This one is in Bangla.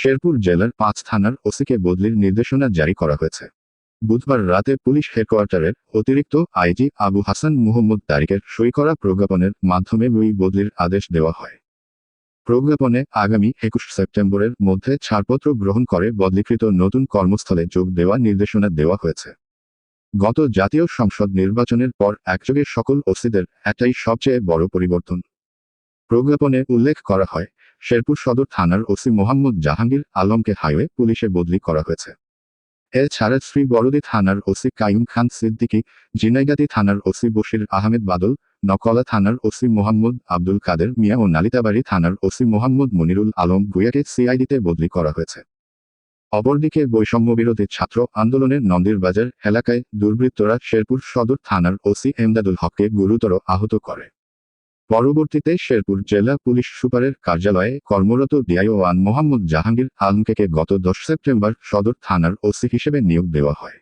শেরপুর জেলার পাঁচ থানার ওসিকে বদলির নির্দেশনা জারি করা হয়েছে। বুধবার রাতে পুলিশ হেডকোয়ার্টারের অতিরিক্ত আইজি আবু হাসান মুহম্মদ তারিকের সই করা প্রজ্ঞাপনের মাধ্যমে ওই বদলির আদেশ দেওয়া হয়। প্রজ্ঞাপনে আগামী একুশ সেপ্টেম্বরের মধ্যে ছাড়পত্র গ্রহণ করে বদলিকৃত নতুন কর্মস্থলে যোগ দেওয়া নির্দেশনা দেওয়া হয়েছে। গত জাতীয় সংসদ নির্বাচনের পর একযোগে সকল ওসিদের এটাই সবচেয়ে বড় পরিবর্তন। প্রজ্ঞাপনে উল্লেখ করা হয় শেরপুর সদর থানার ওসি মোহাম্মদ জাহাঙ্গীর আলমকে হাইওয়ে পুলিশে বদলি করা হয়েছে। এছাড়া শ্রী বড়দি থানার ওসি কাইম খান সিদ্দিকী জিনাইগাতি থানার ওসি বশির আহমেদ বাদল, নকলা থানার ওসি মোহাম্মদ আব্দুল কাদের মিয়া ও নালিতাবাড়ি থানার ওসি মোহাম্মদ মনিরুল আলম ভুইয়াকে সিআইডিতে বদলি করা হয়েছে। অপরদিকে বৈষম্য বিরোধী ছাত্র আন্দোলনের নন্দিরবাজার এলাকায় দুর্বৃত্তরা শেরপুর সদর থানার ওসি এমদাদুল হককে গুরুতর আহত করে। পরবর্তীতে শেরপুর জেলা পুলিশ সুপারের কার্যালয়ে কর্মরত ডিআইওয়ান মোহাম্মদ জাহাঙ্গীর আলমকে গত দশ সেপ্টেম্বর সদর থানার ওসি হিসেবে নিয়োগ দেওয়া হয়।